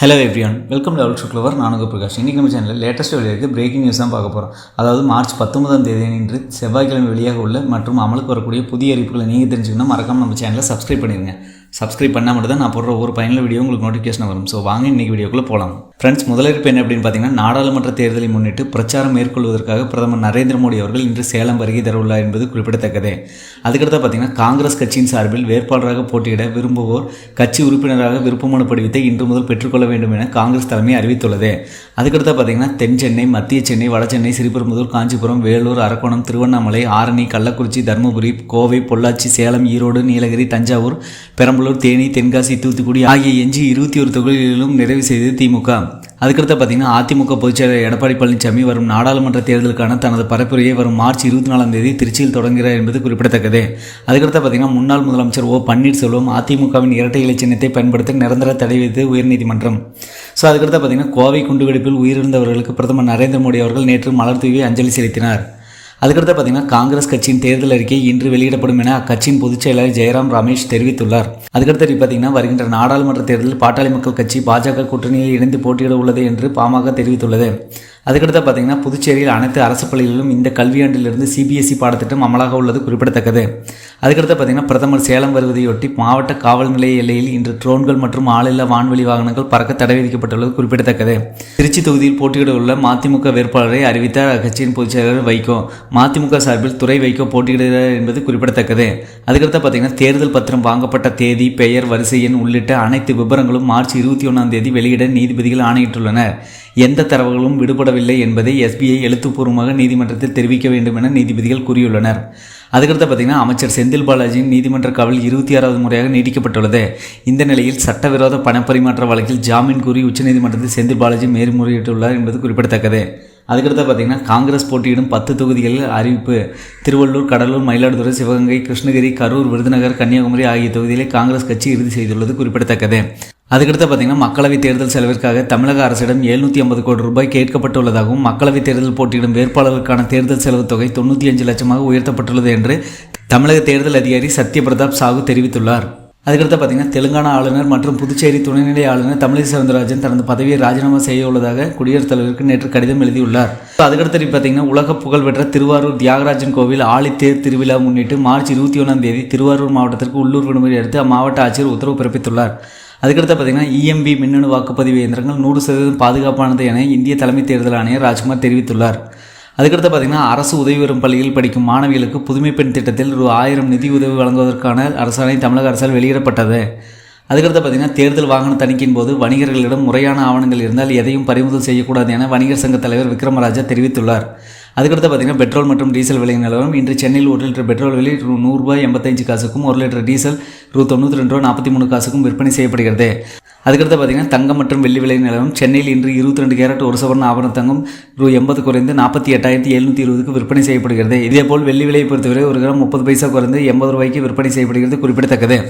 Hello everyone welcome to அவுட் சுக்லவர் நானுங்க பிரகாஷ். இன்றைக்கி நம்ம சேனலில் லேட்டஸ்ட் வெளியாக பிரேக்கிங் நியூஸ் தான் பார்க்க போகிறோம் அதாவது மார்ச் பத்தொன்பதாம் தேதி இன்று செவ்வாய்க்கிழமை வெளியாக உள்ள மற்றும் அமலுக்கு வரக்கூடிய புதிய அறிவிப்புகளை நீங்கள் தெரிஞ்சுக்கணும் மறக்காமல் நம்ம சேனலை சப்ஸ்கிரைப் பண்ணிடுங்க சப்ஸ்கிரைப் பண்ணால் மட்டும் தான் நான் போடுற ஒரு பயனுள்ள வீடியோ உங்களுக்கு நோட்டிஃபிகேஷன் வரும். ஸோ வாங்க இன்றைக்கி வீடியோக்குள்ளே போகலாம் ஃப்ரெண்ட்ஸ் முதலிருப்பு என்ன அப்படின்னு பார்த்தீங்கன்னா நாடாளுமன்ற தேர்தலை முன்னிட்டு பிரச்சாரம் மேற்கொள்வதற்காக பிரதமர் நரேந்திர மோடி அவர்கள் இன்று சேலம் வருகை தரவுள்ளார் என்பது குறிப்பிடத்தக்கது. அதுக்கடுத்து பார்த்தீங்கன்னா காங்கிரஸ் கட்சியின் சார்பில் வேட்பாளராக போட்டியிட விரும்புவோர் கட்சி உறுப்பினராக விருப்பமனு படிவத்தை இன்று முதல் பெற்றுக்கொள்ள வேண்டும் என காங்கிரஸ் தலைமை அறிவித்துள்ளது. அதுக்கடுத்து பார்த்தீங்கன்னா தென் சென்னை மத்திய சென்னை வட சென்னை சிறுபெரும்புதூர் காஞ்சிபுரம் வேலூர் அரக்கோணம் திருவண்ணாமலை ஆரணி கள்ளக்குறிச்சி தருமபுரி கோவை பொள்ளாச்சி சேலம் ஈரோடு நீலகிரி தஞ்சாவூர் பெரம்பலூர் தேனி தென்காசி தூத்துக்குடி ஆகிய எஞ்சி இருபத்தி ஒரு தொகுதிகளிலும் நிறைவு செய்தது திமுக. அதுக்கடுத்து பார்த்தீங்கன்னா அதிமுக பொதுச்செயலர் எடப்பாடி பழனிசாமி வரும் நாடாளுமன்ற தேர்தலுக்கான தனது பரப்புரையை வரும் மார்ச் இருபத்தி நாலாம் தேதி திருச்சியில் தொடங்குகிறார் என்பது குறிப்பிடத்தக்கது. அதுக்கடுத்து பார்த்தீங்கன்னா முன்னாள் முதலமைச்சர் ஓ பன்னீர்செல்வம் அதிமுகவின் இரட்டை இலை சின்னத்தை பயன்படுத்த நிரந்தர தடை விதித்து உயர்நீதிமன்றம். ஸோ அதுக்கடுத்து பார்த்தீங்கன்னா கோவை குண்டுவெடிப்பில் உயிரிழந்தவர்களுக்கு பிரதமர் நரேந்திர மோடி அவர்கள் நேற்று மலர் தூவி அஞ்சலி செலுத்தினார். அதுக்கடுத்து பார்த்தீங்கன்னா காங்கிரஸ் கட்சியின் தேர்தல் அறிக்கை இன்று வெளியிடப்படும் என அக்கட்சியின் பொதுச் செயலாளர் ஜெயராம் ரமேஷ் தெரிவித்துள்ளார். அதுக்கடுத்து பார்த்தீங்கன்னா வருகின்ற நாடாளுமன்ற தேர்தலில் பாட்டாளி மக்கள் கட்சி பாஜக கூட்டணியில் இணைந்து போட்டியிட உள்ளது என்று பாமக தெரிவித்துள்ளது. அதுக்கடுத்து பார்த்தீங்கன்னா புதுச்சேரியில் அனைத்து அரசு பள்ளிகளிலும் இந்த கல்வியாண்டிலிருந்து சிபிஎஸ்இ பாடத்திட்டம் அமலாக உள்ளது குறிப்பிடத்தக்கது. அதுக்கடுத்து பார்த்தீங்கன்னா பிரதமர் சேலம் வருவதையொட்டி மாவட்ட காவல் நிலைய எல்லையில் இன்று ட்ரோன்கள் மற்றும் ஆளில்லா வான்வெளி வாகனங்கள் பறக்க தடை விதிக்கப்பட்டுள்ளது குறிப்பிடத்தக்கது. திருச்சி தொகுதியில் போட்டியிட உள்ள மதிமுக வேட்பாளரை அறிவித்த அக்கட்சியின் பொதுச் செயலாளர் வைகோ மதிமுக சார்பில் துறை வைகோ போட்டியிடுகிறார் என்பது குறிப்பிடத்தக்கது. அதுக்கடுத்து பார்த்தீங்கன்னா தேர்தல் பத்திரம் வாங்கப்பட்ட தேதி பெயர் வரிசை எண் உள்ளிட்ட அனைத்து விவரங்களும் மார்ச் இருபத்தி ஒன்றாம் தேதி வெளியிட நீதிபதிகள் ஆணையிட்டுள்ளனர். எந்த தரவுகளும் விடுபடவில்லை என்பதை எஸ்பிஐ எழுத்துப்பூர்வமாக நீதிமன்றத்தில் தெரிவிக்க வேண்டும் என நீதிபதிகள் கூறியுள்ளனர். அதுக்கடுத்து பார்த்தீங்கன்னா அமைச்சர் செந்தில் பாலாஜியின் நீதிமன்ற காவல் இருபத்தி ஆறாவது முறையாக நீடிக்கப்பட்டுள்ளது இந்த நிலையில் சட்டவிரோத பணப்பரிமாற்ற வழக்கில் ஜாமீன் கூறி உச்சநீதிமன்றத்தில் செந்தில் பாலாஜி மேல்முறையிட்டுள்ளார் என்பது குறிப்பிடத்தக்கது. அதுக்கடுத்து பார்த்தீங்கன்னா காங்கிரஸ் போட்டியிடும் பத்து தொகுதிகளில் அறிவிப்பு. திருவள்ளூர் கடலூர் மயிலாடுதுறை சிவகங்கை கிருஷ்ணகிரி கரூர் விருதுநகர் கன்னியாகுமரி ஆகிய தொகுதிகளை காங்கிரஸ் கட்சி இறுதி செய்துள்ளது குறிப்பிடத்தக்கது. அதுக்கடுத்து பார்த்தீங்கன்னா மக்களவைத் தேர்தல் செலவிற்காக தமிழக அரசிடம் எழுநூற்றி ஐம்பது கோடி ரூபாய் கேட்கப்பட்டுள்ளதாகவும் மக்களவைத் தேர்தல் போட்டியிடும் வேட்பாளர்களுக்கான தேர்தல் செலவு தொகை தொண்ணூற்றி அஞ்சு லட்சமாக உயர்த்தப்பட்டுள்ளது என்று தமிழக தேர்தல் அதிகாரி சத்யபிரதாப் சாகு தெரிவித்துள்ளார். அதுக்கடுத்து பார்த்தீங்கன்னா தெலுங்கானா ஆளுநர் மற்றும் புதுச்சேரி துணைநிலை ஆளுநர் தமிழிசை சவுந்தரராஜன் தனது பதவியை ராஜினாமா செய்ய உள்ளதாக குடியரசுத் தலைவருக்கு நேற்று கடிதம் எழுதியுள்ளார். அதுக்கடுத்து பார்த்தீங்கன்னா உலக புகழ்பெற்ற திருவாரூர் தியாகராஜன் கோவில் ஆழித்தேர் திருவிழா முன்னிட்டு மார்ச் இருபத்தி ஒன்றாம் தேதி திருவாரூர் மாவட்டத்திற்கு உள்ளூர் விடுமுறை எடுத்து அம்மாவட்ட ஆட்சியர் உத்தரவு பிறப்பித்துள்ளார். அதுக்கடுத்து பார்த்தீங்கன்னா இஎம்பி மின்னணு வாக்குப்பதிவு இயந்திரங்கள் நூறு சதவீதம் பாதுகாப்பானது என இந்திய தலைமை தேர்தல் ஆணையர் ராஜ்குமார் தெரிவித்துள்ளார். அதுக்கடுத்து பார்த்தீங்கன்னா அரசு உதவி பெறும் பள்ளியில் படிக்கும் மாணவிகளுக்கு புதுமை பெண் திட்டத்தில் ரூ ஆயிரம் நிதி உதவி வழங்குவதற்கான அரசாணை தமிழக அரசால் வெளியிடப்பட்டது. அதுக்கடுத்து பார்த்தீங்கன்னா தேர்தல் வாகன தணிக்கையின் போது வணிகர்களிடம் முறையான ஆவணங்கள் இருந்தால் எதையும் பறிமுதல் செய்யக்கூடாது என வணிகர் சங்க தலைவர் விக்ரமராஜா தெரிவித்துள்ளார். அதுக்கடுத்து பார்த்தீங்கன்னா பெட்ரோல் மற்றும் டீசல் விலை நிலவரம். இன்று சென்னையில் ஒரு லிட்டர் பெட்ரோல் விலை ரூ எண்பத்தஞ்சு காசுக்கும் ஒரு லிட்டர் டீசல் ரூ தொண்ணூற்றி ரெண்டு ரூபா நாற்பத்தி மூணு காசுக்கும் விற்பனை செய்யப்படுகிறது. அதுக்கடுத்து பார்த்தீங்கன்னா தங்கம் மற்றும் வெள்ளி விலை நிலவரம். சென்னையில் இன்று இருபத்தி ரெண்டு கேரட் ஒரு சவரன் ஆபரண தங்கம் ரூ எண்பது குறைந்து நாற்பத்தி எட்டாயிரத்தி எழுநூற்றி இருபதுக்கு விற்பனை செய்யப்படுகிறது. இதேபோல் வெள்ளி விலையை பொறுத்தவரை ஒரு கிராம் முப்பது பைசா குறைந்து எண்பது ரூபாய்க்கு விற்பனை செய்யப்படுகிறது குறிப்பிடத்தக்கது.